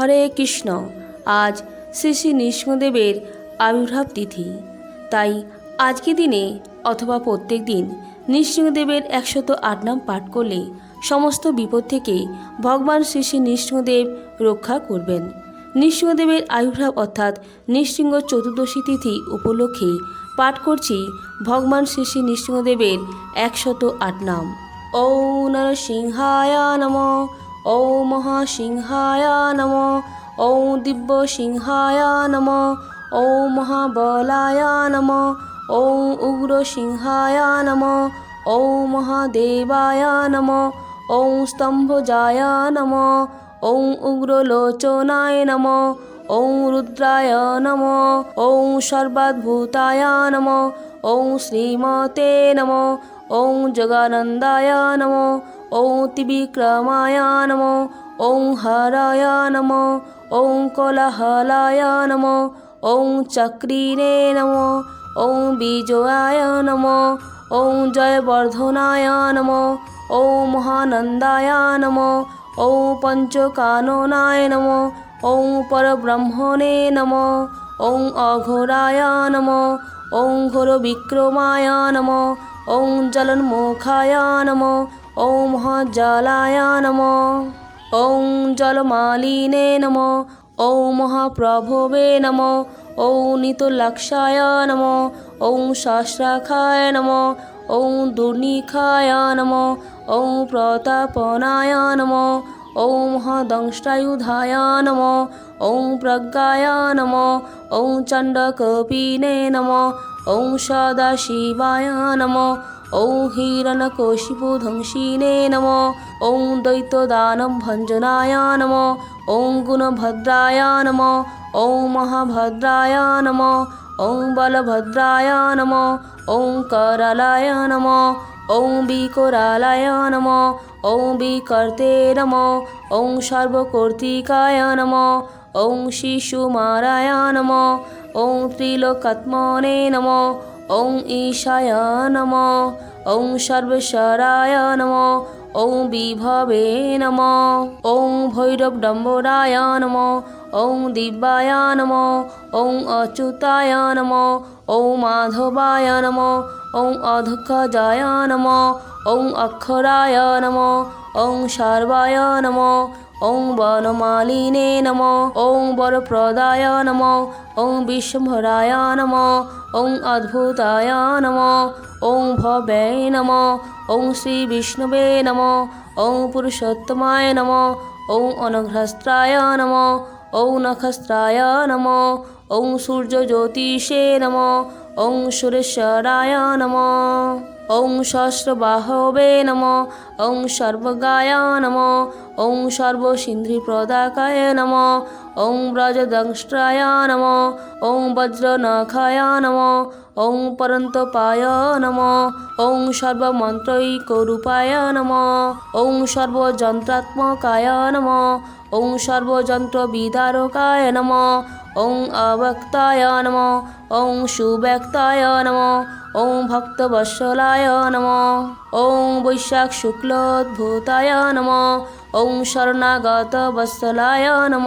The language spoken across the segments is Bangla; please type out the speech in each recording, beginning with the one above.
হরে কৃষ্ণ, আজ শ্রী শ্রী নৃসিংহদেবের আবির্ভাব তিথি। তাই আজকে দিনে অথবা প্রত্যেক দিন নৃসিংহদেবের একশত আট নাম পাঠ করলে সমস্ত বিপদ থেকে ভগবান শ্রী শ্রী নৃসিংহদেব রক্ষা করবেন। নৃসিংহদেবের আবির্ভাব অর্থাৎ নৃসিংহ চতুর্দশী তিথি উপলক্ষে পাঠ করছি ভগবান শ্রী শ্রী নৃসিংহদেবের একশত আট নাম। ও নরসিংহায় নম। ও মহাসিংহায় নম ও দিব্য সিংহায় নম ও মহাবলায় নম ও উগ্র সিংহায় নম ও মহাদেবায় নম ও স্তম্ভজায় নম ও উগ্রলোচনায় নম ও রুদ্রায় নম ও সর্বাদ্ভুতায় নম ও শ্রীমতে নম ও জগানন্দায় নম ও ত্রিবিক্রমায় নম ও হরায় নম ও কোলাহলায় নম ও চক্রিনে নম ও বিজয়ায় নম ও জয়বর্ধনায় নম ও মহানন্দায় নম ও পঞ্চকাননায় নম ও পরব্রহ্মণে নম ও অঘোরায় নম ও ঘোর বিক্রমায় নম ও জলন্মুখায় নম ও মহাজলায় নম ও জলমালিনে নম ও মহাপ্রভবে নম ও নিতলক্ষায় নম ও সহস্রাখায় নম ও দুর্নিখায় নম ও প্রতাপনায় নম ও মহাদংষ্টায়ুধায় নম ও প্রজ্ঞায় নম ও চণ্ডকপিনে নম ও সদাশিবায় নম ও হিরণকশিপুধ্বংসিনে নম ও দৈত্যদানভঞ্জনায় নম ও গুণভদ্রায় নম ও মহাভদ্রায় নম ও বলভদ্রায় নম ও करालाय নম ও বিকরালায় নম ও বিকর্তে নম ও সর্বকর্তিকায় নম ও শিশুমারায় নম ও ত্রিলোকাত্মনে নম ও ঈশায় নম। ও সর্বেশ্বরায় নম। ও বিভবে নম। ও ভৈরবডম্বরায় নম। ও দিব্যায় নম। ও অচ্যুতায় নম। ও মাধবায় নম। ও অধক্ষজায় নম। ও অক্ষরায় নম। ও সর্বায় নম। ও বনমালিনে নম ও বরপ্রদায় নম ও বিশ্বভরায় নম ও অদ্ভুতায় নম ও ভবে নম ও শ্রী বিষ্ণবে নম ওং পুরুষোত্তমায় নম ও অনঘ্রস্ত্রায় নম ও নখস্ত্রায় নম ও সূর্যজ্যোতিষে নম ওং সুরেশ্বরায় নম ও সহস্রবাহবে নম ও সর্বগায় নম ও সর্বসিন্ধ্রিপ্রদাকায় নম ও ব্রজদংষ্ট্রায় নম ও বজ্রনখায় নম ও পরন্তপায় নম ও সর্বমন্ত্রৈকরূপায় নম ও সর্বযন্ত্রাত্মকায় নম ও সর্বযন্ত্রবিদারকায় নম ও অব্যক্তায় নম ও সুব্যক্তায় নম ও ভক্তবৎসলায় নম ও বৈশাখ শুক্লোদ্ভূতায় নম ও শরণাগতবৎসলায় নম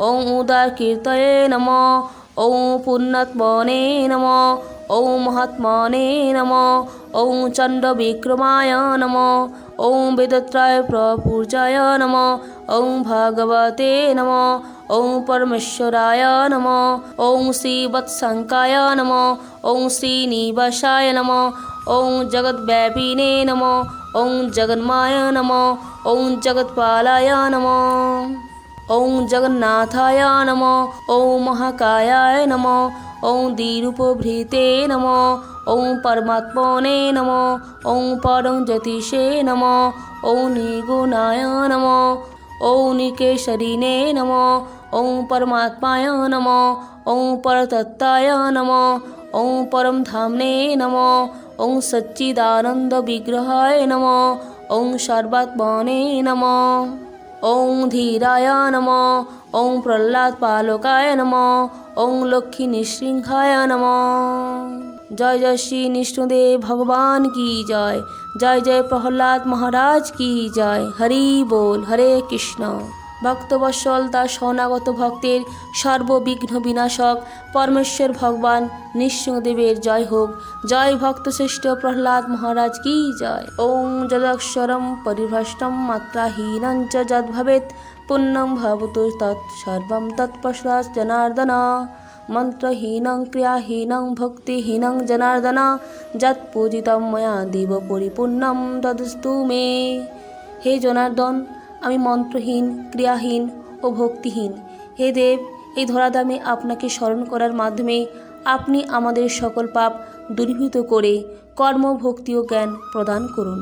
ও উদারকীর্তয়ে নম ও পুণ্যাত্মনে নম ও মহাত্মনে নম ও চণ্ডবিক্রমায় নম ও বেদত্রায় প্রপূজায় নম ও ভগবতে নম ও পরমেশ্বরায় নম ও শ্রীবৎসঙ্কায় নম ও শ্রীনিবাসায় নম ও জগদ্ব্যাপিনে নম ও জগন্মায় নম ও জগৎপালায় নম ॐ जगन्नाथाय नम ॐ महाकायाय नम ॐ द्विरूपभृते नम ॐ परमात्मने नम ॐ परं ज्योतिषे नम ॐ निर्गुणाय नम ॐ निकेशरिणे नम ॐ परमात्माय नम ॐ परतत्ताय नम ॐ परं धाम्ने नम ॐ सच्चिदानन्दविग्रहाय नम ॐ सर्वात्मने नम ওং ধীরায় নম ওং প্রহ্লাদ পালকায় নম ওং লক্ষ্মী নৃসিংহায় নম জয় জয় শ্রী নিষ্ণুদেব ভগবান কি জয় জয় জয় প্রহ্লাদ মহারাজ কি জয় হরি বল হরে কৃষ্ণ ভক্তবৎসল তার শরণাগত ভক্তের সর্ববিঘ্ন বিনাশক। পরমেশ্বর ভগবান, নৃসিংহদেবের জয় হোক। জয় ভক্তশ্রেষ্ঠ প্রহ্লাদ মহারাজ কি জয়? ওং যদক্ষরম পরিভ্রষ্টম মাত্রাহীনং চ যদ্ভবেত পুণ্যম ভবতু তৎ সর্বম তৎপশ্চাৎ জনার্দন। মন্ত্রহীনং ক্রিয়াহীনং ভক্তিহীনং জনার্দন। যৎপূজিতম ময়া দেব পরিপূর্ণম তদস্তু মে। হে জনার্দন আমি মন্ত্রহীন, ক্রিয়াহীন ও ভক্তিহীন। হে দেব, এই ধরাধামে আপনাকে স্মরণ করার মাধ্যমে আপনি আমাদের সকল পাপ দূরীভূত করে কর্ম, ভক্তি ও জ্ঞান প্রদান করুন।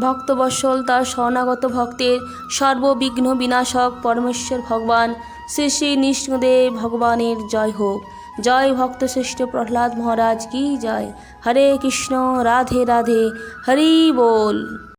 ভক্তবৎসল তার শরণাগত ভক্তের সর্ববিঘ্ন বিনাশক পরমেশ্বর ভগবান শ্রী শ্রী নৃসিংহদেব ভগবানের জয় হোক। জয় ভক্তশ্রেষ্ঠ প্রহ্লাদ মহারাজ, কি জয়? হরে কৃষ্ণ, রাধে রাধে, হরি বল।